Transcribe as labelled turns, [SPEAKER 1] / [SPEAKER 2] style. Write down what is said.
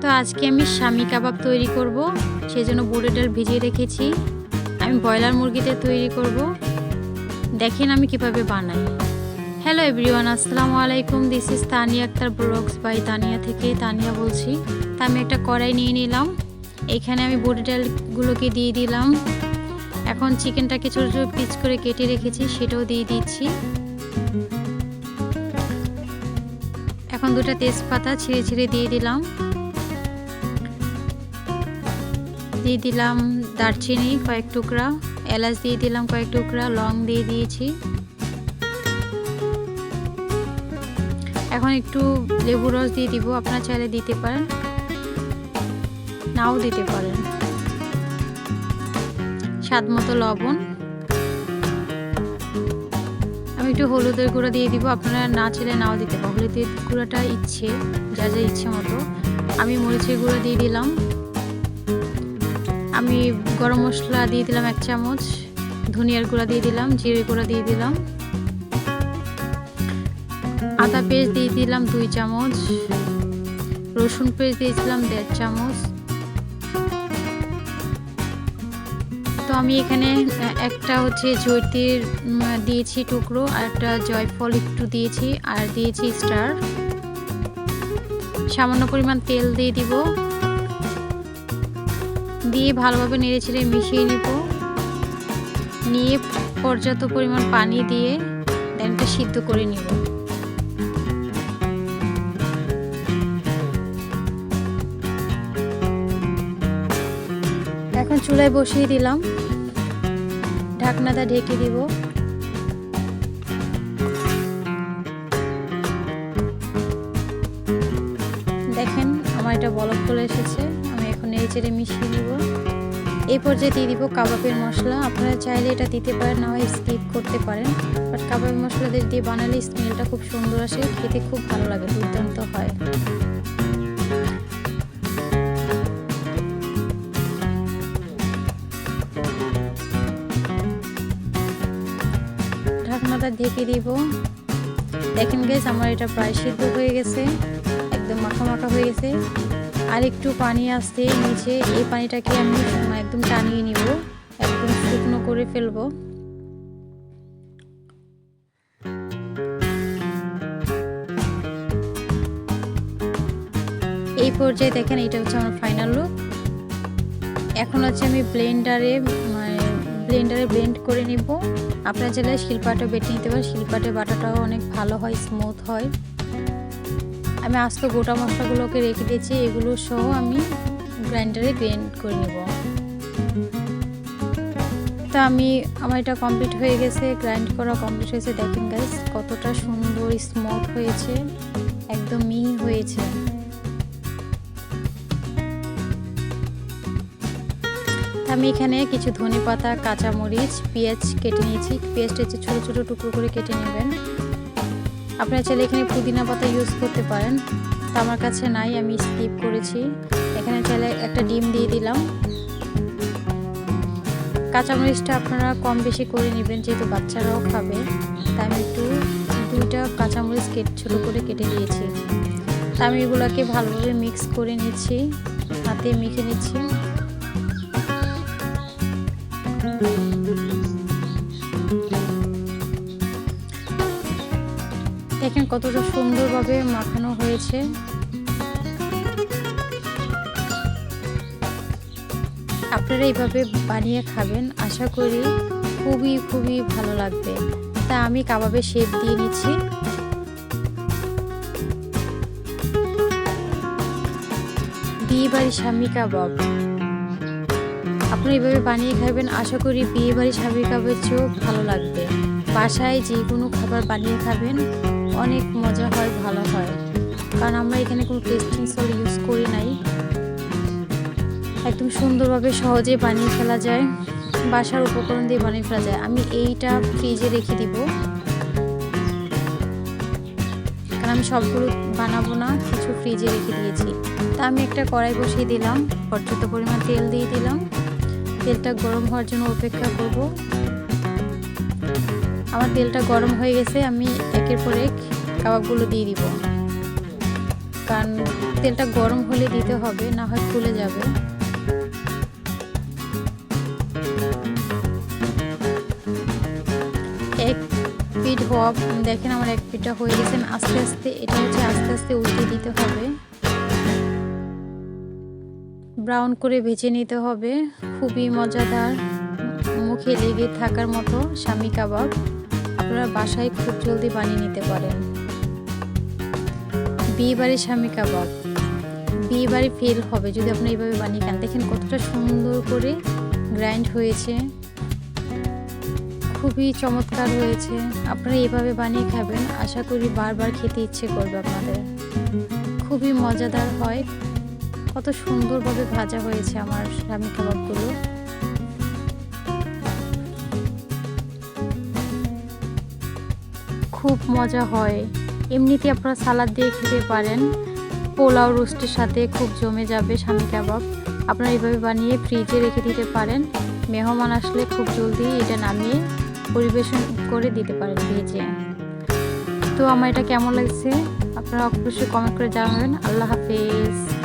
[SPEAKER 1] তো আজকে আমি স্বামী কাবাব তৈরি করব সেই জন্য বুড়ে ডাল ভিজিয়ে রেখেছি। আমি ব্রয়লার মুরগিতে তৈরি করব। দেখেন আমি কীভাবে বানাই। হ্যালো এভরিওয়ান আসসালামু আলাইকুম। This is Tania Akter blogs by Tania থেকে তানিয়া বলছি। তা আমি একটা কড়াই নিয়ে নিলাম। এখানে আমি বুড়ি ডালগুলোকে দিয়ে দিলাম। এখন চিকেনটাকে ছোটো ছোটো পিচ করে কেটে রেখেছি, সেটাও দিয়ে দিচ্ছি। এখন দুটো তেজপাতা ছিঁড়ে ছিঁড়ে দিয়ে দিলাম। দিয়ে দিলাম দারচিনি কয়েক টুকরা, এলাচ দিয়ে দিলাম কয়েক টুকরা, লং দিয়ে দিয়েছি। এখন একটু লেবু রস দিয়ে দিব, আপনারা চাইলে দিতে পারেন, নাও দিতে পারেন। স্বাদ মতো লবণ। আমি একটু হলুদের গুঁড়া দিয়ে দিব, আপনারা না চাইলে নাও দিতে পারেন। হলুদের গুঁড়াটা ইচ্ছে, যা যা ইচ্ছে মতো। আমি মরিচের গুঁড়া দিয়ে দিলাম। আমি গরম মশলা দিয়ে দিলাম এক চামচ, ধনিয়ার গুঁড়া দিয়ে দিলাম, জিরে গুঁড়া দিয়ে দিলাম। আদা পেস্ট দিয়ে দিলাম দুই চামচ, রসুন পেস্ট দিয়েছিলাম দেড় চামচ। তো আমি এখানে একটা হচ্ছে জৈতির দিয়েছি টুকরো, আর একটা জয়ফল একটু দিয়েছি, আর দিয়েছি স্টার। সামান্য পরিমাণ তেল দিয়ে দিব। দিয়ে ভালোভাবে নেড়ে ছেড়ে মিশিয়ে নিব। নিয়ে পর্যাপ্ত পরিমাণ পানি দিয়ে দেনটা সিদ্ধ করে নিব। এখন চুলায় বসিয়ে দিলাম। ঢাকনাটা ঢেকে দিব। দেখেন, আমার এটা বলক চলে এসেছে। এই চেড়ে মিশিয়ে দিব। এই পর্যায়ে দিয়ে দিব কাবাবের মশলা। আপনারা চাইলে এটা দিতে পারেন না হয় স্কিপ করতে পারেন। বাট কাবাবের মশলা দিয়ে বানালে স্মেলটা খুব সুন্দর আসে, খেতে খুব ভালো লাগে, দুর্দান্ত হয়। ঢাকনাটা ঢেকে দিব। দেখেন গেছ আমার এটা প্রায় সিদ্ধ হয়ে গেছে। একদম মাখা মাখা হয়ে গেছে। আর একটু পানি আসতে নিচে, এই পানিটাকে আমি একদম টানিয়ে নিব, একদম শুকনো করে ফেলব। এই পর্যায়ে দেখেন এটা হচ্ছে আমার ফাইনাল লুক এখন হচ্ছে আমি ব্লেন্ডারে ব্লেন্ডারে ব্লেন্ড করে নিব। আপনার চাইলে শিলপাটা বেটে নিতে পারেন শিলপাটে বাটাটাও অনেক ভালো হয় স্মুথ হয়। আমি আস্ত গোটা মশলাগুলোকে রেখে দিয়েছি, এগুলো সহ আমি গ্রাইন্ডারে গ্রেন্ড করে নেব। তা আমি, আমার এটা কমপ্লিট হয়ে গেছে, গ্রাইন্ড করা কমপ্লিট হয়েছে। দেখেন গাইস কতটা সুন্দর স্মুথ হয়েছে, একদম মিহি হয়েছে। আমি এখানে কিছু ধনে পাতা কাঁচামরিচ, পেঁয়াজ কেটে নিয়েছি। পেঁয়াজটা হচ্ছে ছোটো ছোটো টুকরো করে কেটে নেবেন। আপনারা চাইলে এখানে পুদিনা পাতা ইউজ করতে পারেন। তা আমার কাছে নাই, আমি স্কিপ করেছি। এখানে চাইলে একটা ডিম দিয়ে দিলাম। কাঁচামরিচটা আপনারা কম বেশি করে নেবেন, যেহেতু বাচ্চারাও খাবে। তাই আমি একটু, দুইটা কাঁচামরিচ কেটে, ছোটো করে কেটে দিয়েছি তা আমি এগুলোকে ভালোভাবে মিক্স করে নিচ্ছি, হাতে মেখে নিচ্ছি। দেখেন কতটা সুন্দরভাবে মাখানো হয়েছে। আপনারা এইভাবে বানিয়ে খাবেন, আশা করি খুবই খুবই ভালো লাগবে। তা আমি কাবাবে শেপ দিয়ে নিচ্ছি। বিয়ে বাড়ি স্বামী কাবাব। আপনারা এইভাবে বানিয়ে খাবেন, আশা করি বিয়ে বাড়ি স্বামী কাবাবের চেয়েও ভালো লাগবে। বাসায় যে কোনো খাবার বানিয়ে খাবেন অনেক মজা হয়, ভালো হয়। কারণ আমরা এখানে কোনো টেস্টিং সল ইউজ করি নাই। একদম সুন্দরভাবে সহজে বানিয়ে ফেলা যায়, বাসার উপকরণ দিয়ে বানিয়ে ফেলা যায়। আমি এইটা ফ্রিজে রেখে দিব। কারণ আমি সবগুলো বানাবো না, কিছু ফ্রিজে রেখে দিয়েছি। তা আমি একটা কড়াই বসিয়ে দিলাম, পর্যাপ্ত পরিমাণ তেল দিয়ে দিলাম। তেলটা গরম হওয়ার জন্য অপেক্ষা করব। আমার তেলটা গরম হয়ে গেছে, আমি একের পর এক কাবাবগুলো দিয়ে দিব। কারণ তেলটা গরম হলে দিতে হবে, না হয় ফুলে যাবে। এক পিঠ হওয়া, দেখেন আমার এক পিঠটা হয়ে গেছে আস্তে আস্তে এটা হচ্ছে আস্তে আস্তে উল্টে দিতে হবে। ব্রাউন করে ভেজে নিতে হবে, খুবই মজাদার, মুখে লেগে থাকার মতো স্বামী কাবাব। আপনারা বাসায় খুব জলদি বানিয়ে নিতে পারেন। বিয়ে বাড়ির স্বামী কাবাব। বিয়ে বাড়ি ফেল হবে যদি আপনি এইভাবে বানিয়ে খান। দেখেন কতটা সুন্দর করে গ্রাইন্ড হয়েছে। খুবই চমৎকার হয়েছে। আপনারা এইভাবে বানিয়ে খাবেন। আশা করি বারবার খেতে ইচ্ছে করবে আপনাদের। খুবই মজাদার হয়। কত সুন্দরভাবে ভাজা হয়েছে আমার স্বামী কাবাবগুলো। খুব মজা হয়। এমনিতে আপনারা সালাদ দিয়ে খেতে পারেন। পোলাও রোস্টের সাথে খুব জমে যাবে স্বামী কাবাব। আপনারা এইভাবে বানিয়ে ফ্রিজে রেখে দিতে পারেন। মেহমান আসলে খুব জলদি এটা নামিয়ে পরিবেশন করে দিতে পারেন ভেজে তো আমার এটা কেমন লাগছে? আপনারা অবশ্যই কমেন্ট করে জানাবেন। আল্লাহ হাফেজ।